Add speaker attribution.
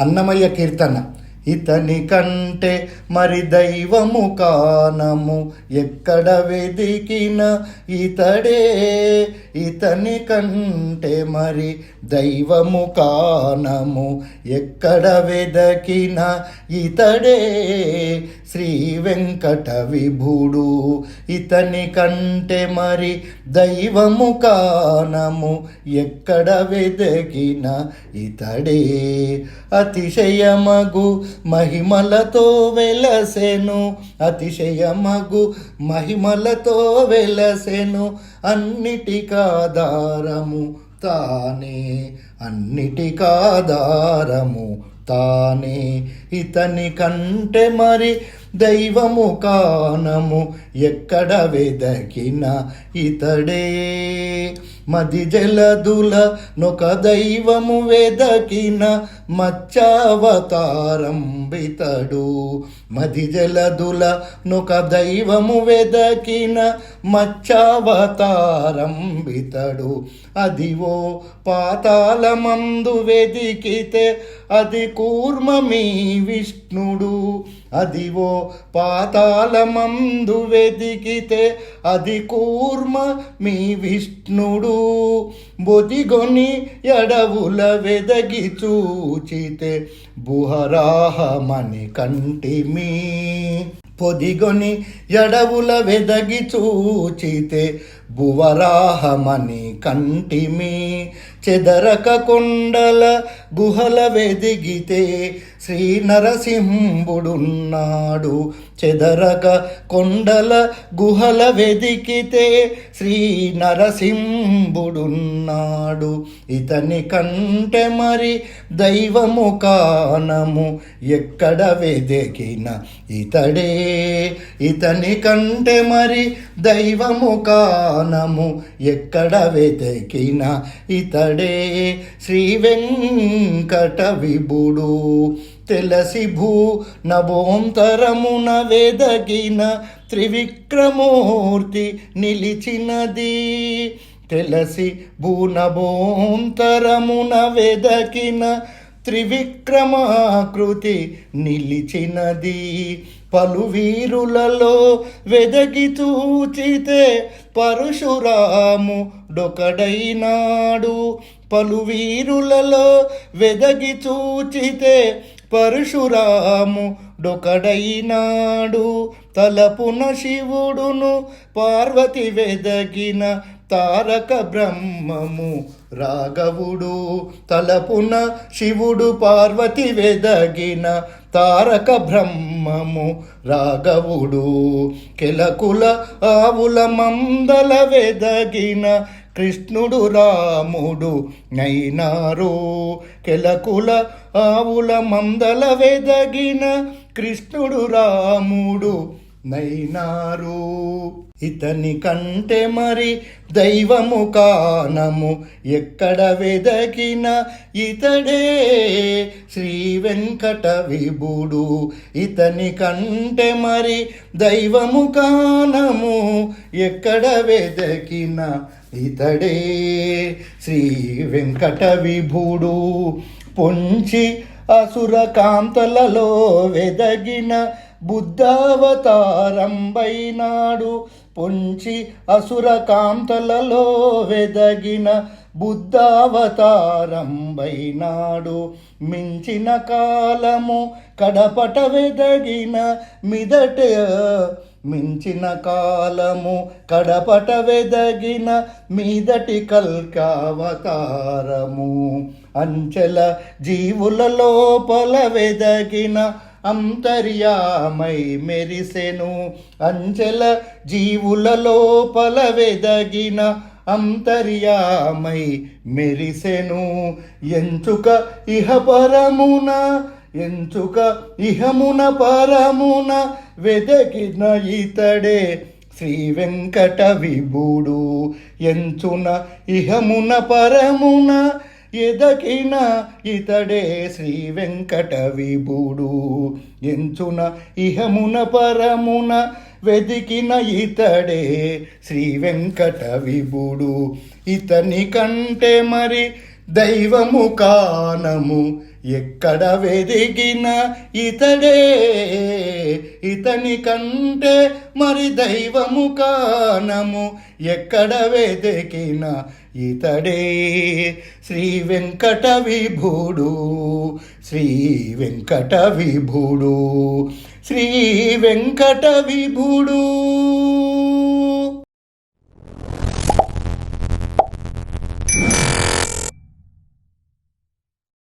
Speaker 1: అన్నమయ్య కీర్తన. ఇతని కంటే మరి దైవము కానము ఎక్కడ వెదికిన ఇతడే? ఇతని కంటే మరి దైవము కానము ఎక్కడ వెదకిన ఇతడే? శ్రీ వెంకట విభుడు ఇతని కంటే మరి దైవము కానము ఎక్కడ వెదకిన ఇతడే. అతిశయమగు మహిమలతో వెలసెను అతిశయమగు మహిమలతో వెలసెను అన్నిటికాధారము తానే అన్నిటికాధారము తానే. ఇతని కంటే మరి దైవము కానము ఎక్కడ వెదకిన ఇతడే? మది జలదుల నొక దైవము వెదకిన మచ్చావతారం బితడు మది జలదుల నొక దైవము వెదకిన మచ్చావతారం బితడు అదివో పాతాళమందు వెదికితే అది కూర్మమీ విష్ణుడు. అదివో పాతాళమందు వెదికితే అది కూర్మ మీ విష్ణుడు. బొదిగొని ఎడవుల వెదగి చూచితే బుహరాహమని కంటిమి. పొదిగొని ఎడవుల వెదగి చూచితే భువరాహమని కంటిమి. చెదరక కొండల గుహల వెదిగితే శ్రీ నరసింహుడున్నాడు చెదరక కొండల గుహల వెదికితే శ్రీ నరసింహుడున్నాడు ఇతని కంటే మరి దైవము కానము ఎక్కడ వెదకిన ఇతడే. ఇతని కంటే మరి దైవము కానము ఎక్కడ వెదకిన ఇతడే. శ్రీ వెంకట విభుడు తెలసి భూ నభోంతరమున వెదగిన త్రివిక్రమూర్తి నిలిచినది. తెలసి భూనభోంతరమున వెదకిన త్రివిక్రమాకృతి నిలిచినది. పలు వీరులలో వెదగి చూచితే పరశురాము డొకడైనాడు. పలు వీరులలో వెదగి చూచితే పరశురాము డొకడైనాడు. తలపున శివుడును పార్వతి వెదగిన తారక బ్రహ్మము రాఘవుడు. తలపున శివుడు పార్వతి వెదగిన తారక బ్రహ్మము రాఘవుడు. కెలకుల ఆవుల మందల వెదగిన కృష్ణుడు రాముడు నైనారు కెలకుల ఆవుల మందల వెదగిన కృష్ణుడు రాముడు. నైనారు. ఇతని కంటే మరి దైవము కానము ఎక్కడ వెదకిన ఇతడే. శ్రీ వెంకట విభుడు ఇతని కంటే మరి దైవము కానము ఎక్కడ వెదకిన ఇతడే. శ్రీ వెంకట విభుడు పొంచి అసురకాంతలలో వెదగిన బుద్ధావతారంబైనాడు. పొంచి అసురకాంతలలో వెదగిన బుద్ధావతారంబైనాడు. మించిన కాలము కడపట వెదగిన మిదట మించిన కాలము కడపట వెదగిన మీదటి కల్కావతారము. అంచెల జీవుల లోపల వెదగిన అంతర్యామై మెరిసెను. అంచెల జీవుల లోపల వెదగిన అంతర్యామై మెరిసెను. ఎంచుక ఇహ పరమున ఎంచుక ఇహమున పరమున వెదగిన ఇతడే శ్రీ వెంకట విభుడు. ఎంచున ఇహమున పరమున ఎదకిన ఇతడే శ్రీ వెంకట విభుడు. ఎంచున ఇహమున పరమున వెదికిన ఇతడే శ్రీ వెంకట విభుడు. ఇతని కంటే మరి దైవము కానము ఎక్కడ వెదిగిన ఇతడే. ఇతని కంటే మరి దైవము కానము ఎక్కడ వెదికిన ఇతడే. శ్రీ వెంకట విభుడు శ్రీ వెంకట విభుడు శ్రీ వెంకట విభుడు.